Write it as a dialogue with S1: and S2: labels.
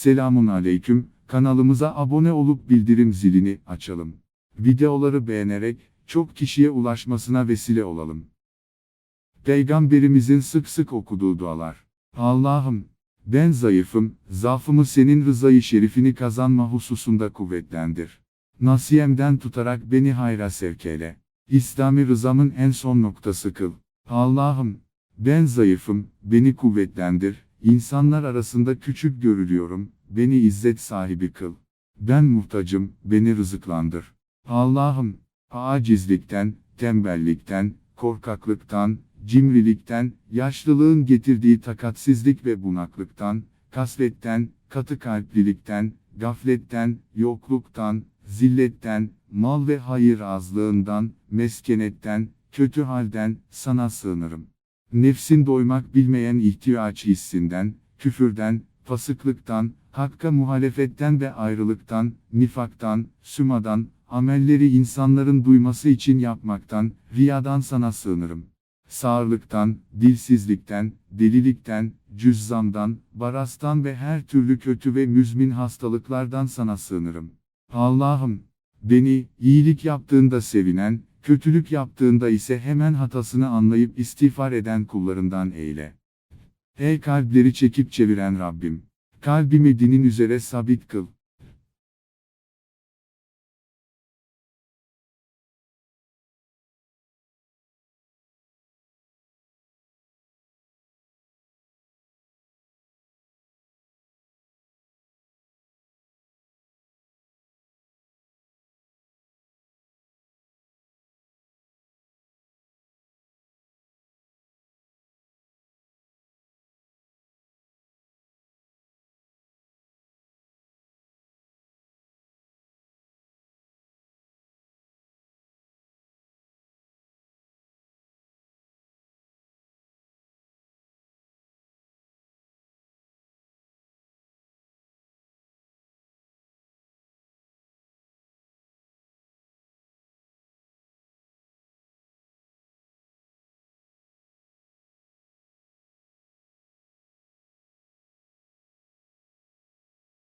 S1: Selamun aleyküm, kanalımıza abone olup bildirim zilini açalım. Videoları beğenerek, çok kişiye ulaşmasına vesile olalım. Peygamberimizin sık sık okuduğu dualar. Allah'ım, ben zayıfım, zaafımı senin rızayı şerifini kazanma hususunda kuvvetlendir. Nasiyemden tutarak beni hayra sevk eyle. İslami rızamın en son noktası kıl. Allah'ım, ben zayıfım, beni kuvvetlendir, insanlar arasında küçük görülüyorum, beni izzet sahibi kıl. Ben muhtacım, beni rızıklandır. Allah'ım, acizlikten, tembellikten, korkaklıktan, cimrilikten, yaşlılığın getirdiği takatsizlik ve bunaklıktan, kasvetten, katı kalplilikten, gafletten, yokluktan, zilletten, mal ve hayır azlığından, meskenetten, kötü halden, sana sığınırım. Nefsin doymak bilmeyen ihtiyaç hissinden, küfürden, fasıklıktan, hakka muhalefetten ve ayrılıktan, nifaktan, sümadan, amelleri insanların duyması için yapmaktan, riyadan sana sığınırım. Sağırlıktan, dilsizlikten, delilikten, cüzzamdan, barastan ve her türlü kötü ve müzmin hastalıklardan sana sığınırım. Allah'ım, beni, iyilik yaptığında sevinen, kötülük yaptığında ise hemen hatasını anlayıp istiğfar eden kullarından eyle. Ey kalpleri çekip çeviren Rabbim! Kalbimi dinin üzere sabit kıl.